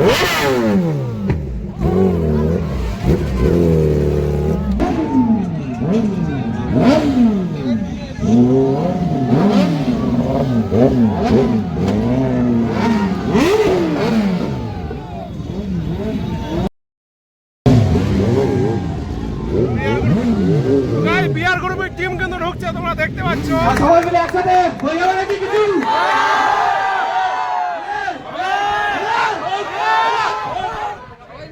Oh! ঢুকছে তোমরা দেখতে পাচ্ছ। সবাই মিলে একসাথে হয়ে নাকি কিছু?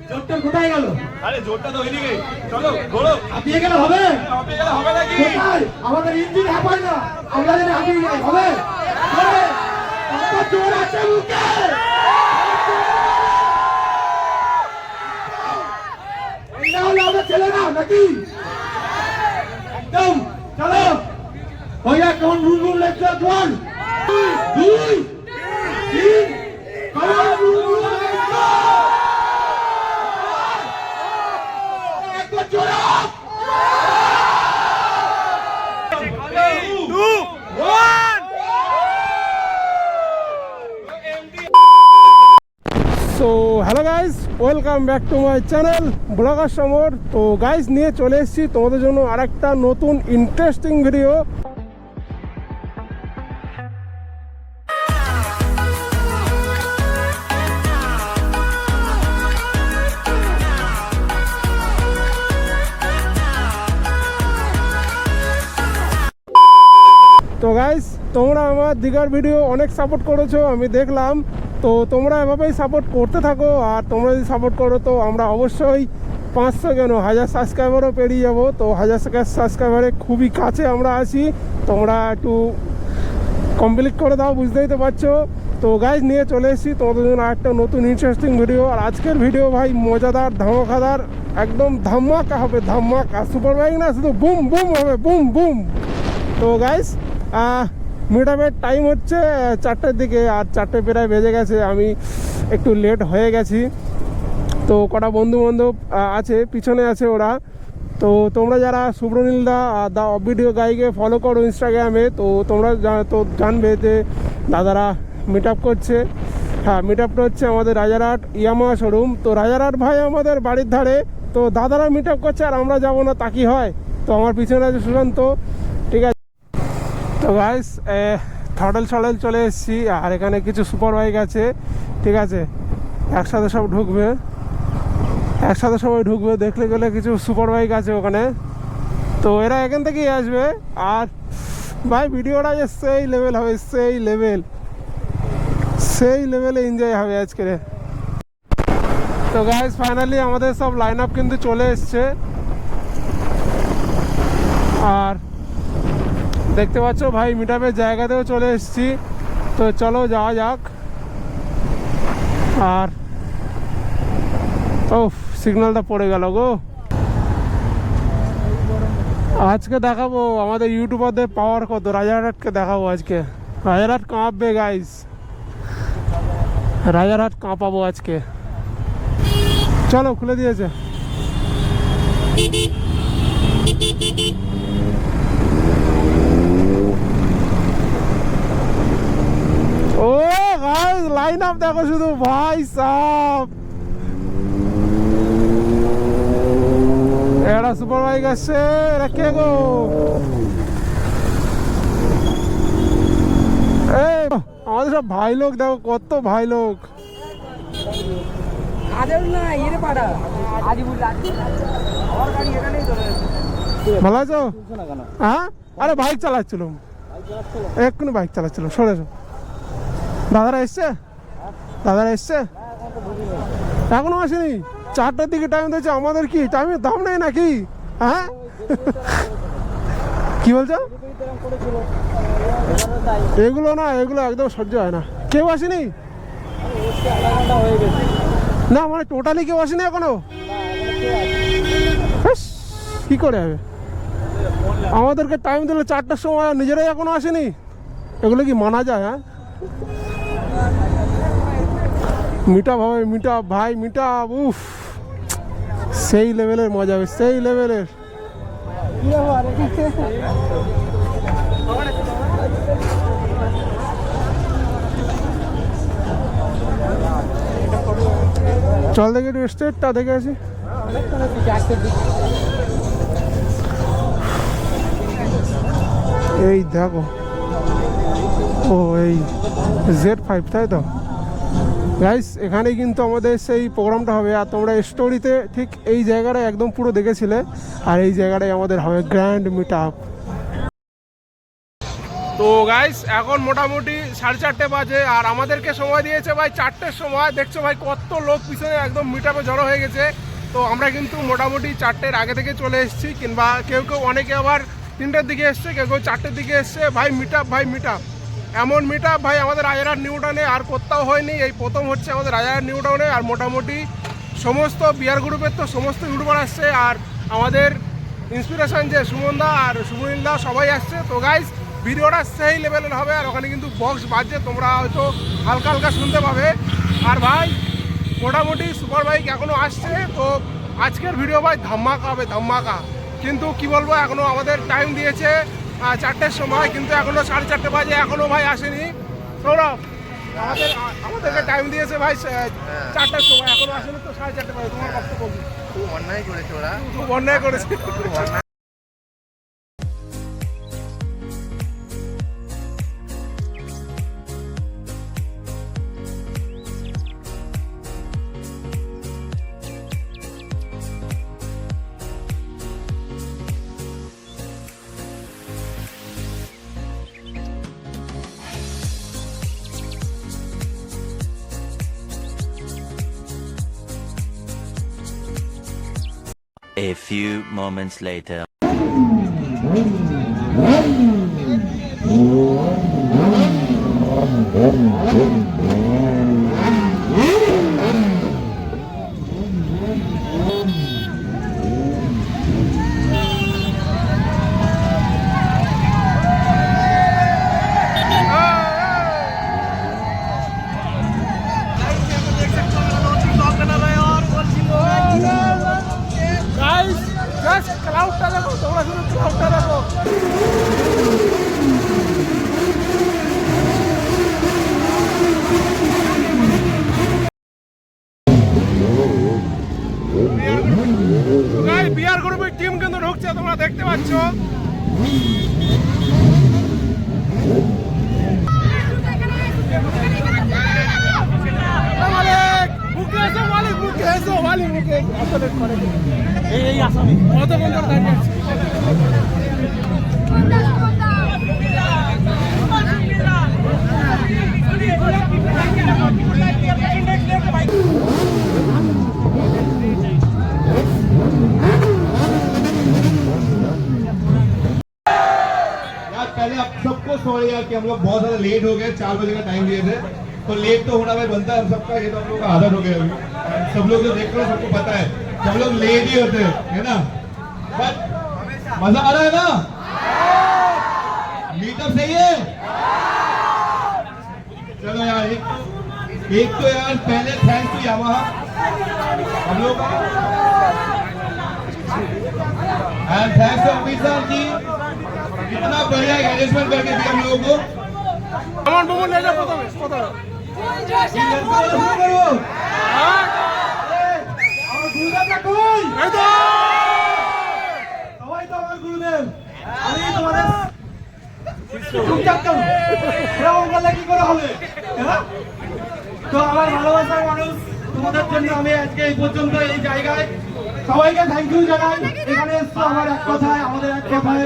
জোরটার কোথায় গেল? আরে জোরটা তো ওইদিকে। চলো ঘোরো। হাঁপিয়ে গেলে হবে? হবে গেলে হবে নাকি? আমাদের ইঞ্জিন হাঁপায় না। আমরা যদি হাঁপিয়ে যাই হবে? হবে। জোর আছে মুখে না হলে আমরা ছেলে না নাকি একদম চলো রুল একবার জোরে so hello guys welcome back to my channel blogger Samar তো গাইস নিয়ে চলে এসেছি তোমাদের জন্য আরেকটা নতুন ইন্টারেস্টিং ভিডিও তোমরা আমার দিঘার ভিডিও অনেক সাপোর্ট করেছ, আমি দেখলাম। তো তোমরা এভাবেই সাপোর্ট করতে থাকো, আর তোমরা যদি সাপোর্ট করো, তো আমরা অবশ্যই পাঁচশো কেন, হাজার সাবস্ক্রাইবারও পেরিয়ে যাব। তো হাজার সাবস্ক্রাইবারে খুবই কাছে আমরা আছি। তোমরা একটু কমপ্লিট করে দাও, বুঝতেই তো পারছ। তো গাইজ নিয়ে চলে এসেছি তোমাদের জন্য একটা নতুন ইন্টারেস্টিং ভিডিও আর আজকের ভিডিও ভাই, মজাদার, ধামাকাদার, একদম ধামাকা হবে, ধামাকা। সুপার বাইক না, শুধু বুম বুম হবে বুম বুম তো গাইস মিট আপের টাইম হচ্ছে চারটের দিকে আর চারটে প্রায় বেজে গেছে, আমি একটু লেট হয়ে গেছি। তো কটা বন্ধু বান্ধব আছে, পিছনে আছে ওরা। তো তোমরা যারা সুব্রনীলদা দা ভিডিও গাইকে ফলো করো ইনস্টাগ্রামে তো তোমরা তো জানবে যে দাদারা মিট আপ করছে। হ্যাঁ মিট আপটা হচ্ছে আমাদের রাজারহাট ইয়ামা শোরুম তো রাজারহাট ভাই আমাদের বাড়ির ধারে, তো দাদারা মিট আপ করছে আর আমরা যাব না, তা কি হয়? তো আমার পিছনে আছে সুশান্ত। তো গাইস থডেল সডেল চলে এসেছি, আর এখানে কিছু সুপার বাইক আছে, ঠিক আছে? একসাথে সব ঢুকবে। একসাথে সবাই ঢুকবে, দেখলে গেলে কিছু সুপার বাইক আছে ওখানে। তো এরা এখান থেকেই আসবে, আর ভাই, ভিডিওটা যে সেই লেভেল হবে, সেই লেভেল সেই লেভেলে এনজয় হবে আজকে। তো গাইজ ফাইনালি আমাদের সব লাইন আপ কিন্তু চলে এসছে আর দেখতে পাচ্ছ ভাই মিটাপের জায়গাতেও চলে এসেছি। তো চলো যাওয়া যাক। আর ও সিগন্যালটা পড়ে গেল গো। আজকে দেখাবো আমাদের ইউটিউবারদের পাওয়ার কত। রাজারহাটকে দেখাবো আজকে। রাজারহাট কাঁপবে গাইস রাজারহাট কাঁপাবো আজকে। চলো, খুলে দিয়েছে ও গাইস লাইন আপ দেখো শুধু ভাই সাহ এরা সুপার বাইক আসছে এরা কে গো? আমাদের সব ভাই লোক দেখো কত ভাই লোক। ভালো আছো? হ্যাঁ? আরে বাইক চালাচ্ছিল এক্ষুনি বাইক চালাচ্ছিল সরে দাদারা এসছে? দাদারা এসছে? এখনও আসেনি? চারটার দিকে টাইম দিয়েছে, আমাদের কি? টাইমের দাম নেই নাকি? হ্যাঁ? কি বলছো? এগুলো না, এগুলো একদম সহ্য হয় না। কেউ আসেনি? না মানে টোটালি কেউ আসেনি এখনও? কি করে হবে? আমাদেরকে টাইম দিলে চারটার সময় নিজেরাই এখনও আসেনি? এগুলো কি মানা যায় হ্যাঁ? মিটা ভাবে মিটা ভাই, মিটা উফ। সেই লেভেলের মজা হবে, সেই লেভেলের। চল দেখে একটু স্টেটটা দেখে আসি। এই দেখো। ও এই জেড ফাইভ তাই তো? গাইস এখানে কিন্তু আমাদের সেই প্রোগ্রামটা হবে। আর তোমরা স্টোরিতে ঠিক এই জায়গাটায় একদম পুরো দেখেছিলে। আর এই জায়গাটায় আমাদের হবে গ্র্যান্ড মিট আপ তো গাইস এখন মোটামুটি সাড়ে চারটে বাজে, আর আমাদেরকে সময় দিয়েছে ভাই চারটের সময়। দেখছ ভাই, কত লোক পিছনে একদম মিট আপে জড়ো হয়ে গেছে। তো আমরা কিন্তু মোটামুটি চারটের আগে থেকে চলে এসেছি, কিংবা কেউ কেউ অনেকে আবার তিনটের দিকে এসছে, কেউ কেউ চারটের দিকে এসছে। ভাই মিট আপ ভাই মিট আপ এমন মিট ভাই, আমাদের রাজার নিউটাউনে আর কোথাও হয়নি। এই প্রথম হচ্ছে আমাদের রাজারহাট নিউ নিউটাউনে আর মোটামুটি সমস্ত বিয়ার গ্রুপের তো সমস্ত ইউটিউবার আসছে, আর আমাদের ইন্সপিরেশন যে সুমনদা আর সুমনিলদা সবাই আসছে। তো গাইজ ভিডিওটা সেই লেভেলের হবে, আর ওখানে কিন্তু বক্স বাজছে, তোমরা হয়তো হালকা হালকা শুনতে পাবে। আর ভাই, মোটামুটি সুপার বাইক এখনও আসছে, তো আজকের ভিডিও ভাই ধামাকা হবে ধামাকা কিন্তু কি বলব এখনও আমাদের টাইম দিয়েছে। চারটের সময় কিন্তু এখনও সাড়ে চারটে বাজে এখনও ভাই আসেনি। সৌরভ আমাদের আমাদেরকে টাইম দিয়েছে ভাই চারটের চারটার সময় এখনও আসেনি তো সাড়ে চারটে বাজে তোমার কষ্ট করবি খুব অন্যায় করেছে ওরা। খুব অন্যায় করেছে। A few moments later. पहले आप सबको सॉरी यार कि हम लोग बहुत ज़्यादा लेट हो गए, चार बजे का टाइम दिए थे। तो लेट तो होना भाई बनता है हम सबका, ये तो हम लोग का आदत हो गया अभी। सब लोग जो देख रहे हो, सबको पता है हम लोग लेट ही होते हैं, है ना? बट मज़ा आ रहा है ना? मीटअप सही है? चलो यार, एक तो एक तो यार, पहले थैंक्स टू यामाहा हम लोग and thanks to Amit ji. इतना बढ़िया अरेंजमेंट करके दिया हम लोगों को আমার বোমন লেগে প্রথমে প্রথমে शुरू करो হ্যাঁ? আমার গুরুদেবটা কই এই তো সবাই তো আমার গুরুদেব আমি তোমাদের চুপচাপ কেন এরকম করলে কি করে হবে হ্যাঁ? তো আমার ভালোবাসার মানুষ তোমাদের জন্য আমি আজকে এই পর্যন্ত এই জায়গায় সবাইকে থ্যাংক ইউ জানাই এখানে এসছো আমার এক কথায় আমাদের এক কথায়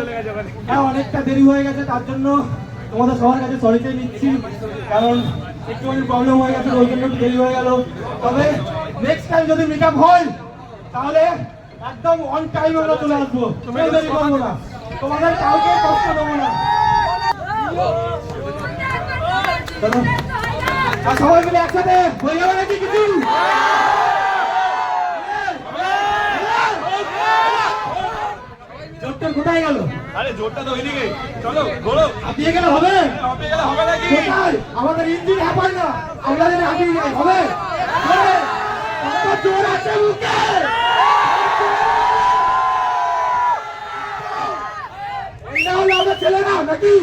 হ্যাঁ অনেকটা দেরি হয়ে গেছে তার জন্য তোমাদের সবার কাছে সরি চেয়ে নিচ্ছি কারণ একটুখানি প্রবলেম হয়ে গেছে ওই জন্য দেরি হয়ে গেল তবে নেক্সট টাইম যদি মিট হয় তাহলে একদম অন টাইম আমরা চলে আসব দেরি করব না তোমাদের কাউকে কষ্ট দেবো না সবাই মিলে একসাথে হয়ে যাবে নাকি কিছু? জোরটা কোথায় গেল? আরে জোরটা তো ওইদিকে। চলো ঘোরো হাতিয়ে গেলে হবে? হবে গেলে হবে নাকি? কোথায়? আমাদের ইঞ্জিন হ্যাপার না। আমরা হবে? জোর আছে মুখে এটা হলো নাকি?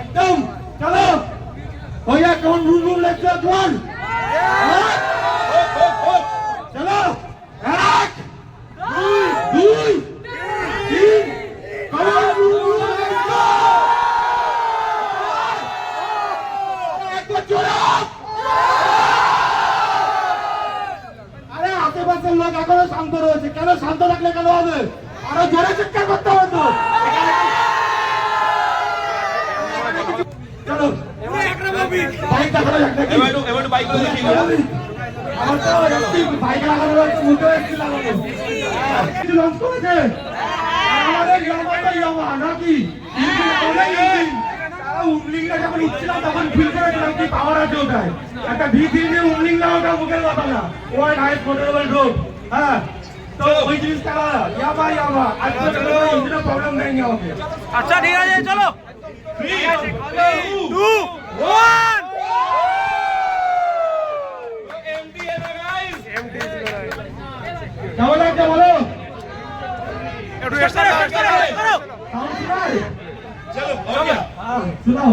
একদম চলো। भैया कौन रूम रूम लेते हो कौन चलो एक আরে, আশেপাশের লোক এখনও শান্ত রয়েছে। কেন শান্ত রাখলে কেন হবে? আরও জোরে চিৎকার করতে হবে তো। বাইক দেখানো যাক এবার একটু- এবার একটু বাইক করে দেখি আমার তো বাইক লাগানো রয়েছে, মুখে একটি লাগানো। লঞ্চ করেছে? আমাদের ইয়ামাটা ইয়ামা, নাকি? ইঞ্জিন লাগানো ইঞ্জিন। তারা উমলিংটা যখন উঠছিল তখন ফিল করেছিলাম কি পাওয়ার আছে ওটায় একটা ভি থ্রি দিয়ে উমলিং না ওটা মুখের কথা না ওয়াই হাইট মোটরেবল রোড হ্যাঁ তো ওই জিনিসটা ইয়ামা ইয়ামা আজকে ইঞ্জিনের প্রবলেম নেই আমাকে আচ্ছা ঠিক আছে চলো কেমন লাগছে বলো একটু এক্সট্রা এক্সট্রা সাউন্ড শোনায় চলো ওকে হ্যাঁ শোনাও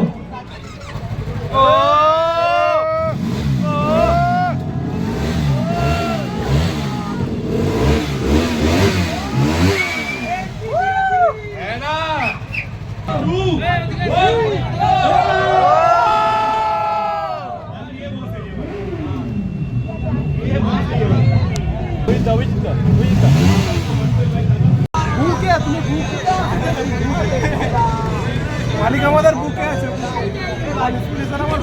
হ্যাঁ না টু ওয়ান মালিক আমাদের বুকে আছে আমার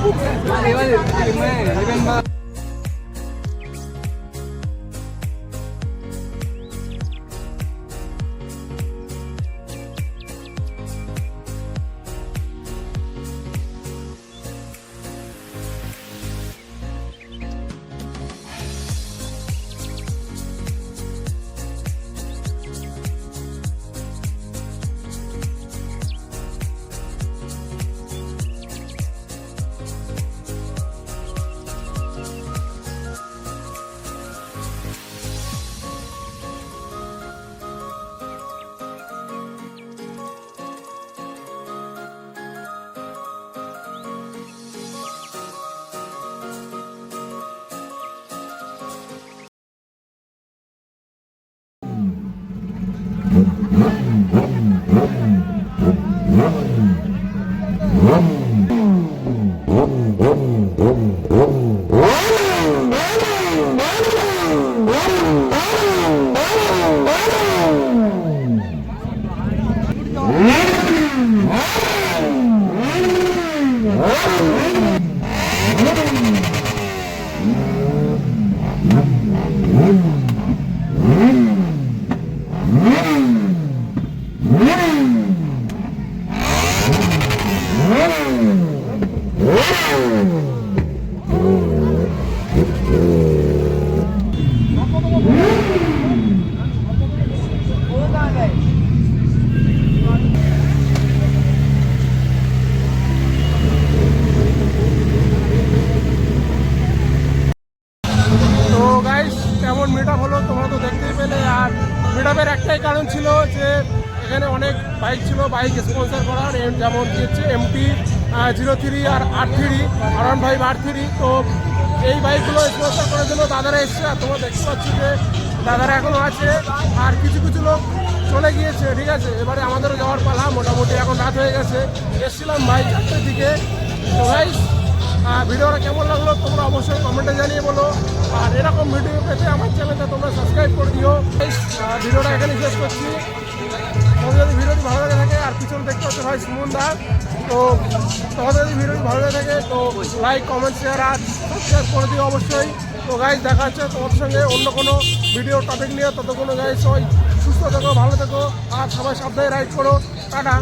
কেমন মিট হলো, তোমরা তো দেখতেই পেলে। আর মিট একটাই কারণ ছিল যে, এখানে অনেক বাইক ছিল বাইক স্পন্সর করার। যেমন হচ্ছে এমটি জিরো থ্রি আর R three R one five R three তো এই বাইকগুলো স্পন্সর করার জন্য দাদারা এসছে। আর তোমরা দেখতে পাচ্ছ যে, দাদারা এখনও আছে। আর কিছু কিছু লোক চলে গিয়েছে, ঠিক আছে? এবারে আমাদেরও যাওয়ার পালা। মোটামুটি এখন রাত হয়ে গেছে। এসছিলাম ভাই চারটের দিকে। তো ভাই ভিডিওটা কেমন লাগল তোমরা অবশ্যই কমেন্টে জানিয়ে বলো। আর এরকম ভিডিও পেতে আমার চ্যানেলটা তোমরা সাবস্ক্রাইব করে দিও। ভিডিওটা এখানে শেষ করছি। তোমাদের যদি ভিডিওটি ভালো লাগে থাকে, আর পিছনে দেখতে হচ্ছে ভাই সুমন দা, তো তোমাদের যদি ভিডিওটি ভালো লাগে থাকে, তো লাইক কমেন্ট শেয়ার আর সাবস্ক্রাইব করে দিও অবশ্যই। তো গাইজ দেখা হচ্ছে তোমার সঙ্গে অন্য কোনো ভিডিও টপিক নিয়ে। ততক্ষণ গাইজ সবাই সুস্থ থেকো, ভালো থেকো, আর সবাই সাবধানে রাইড করো। টাটা।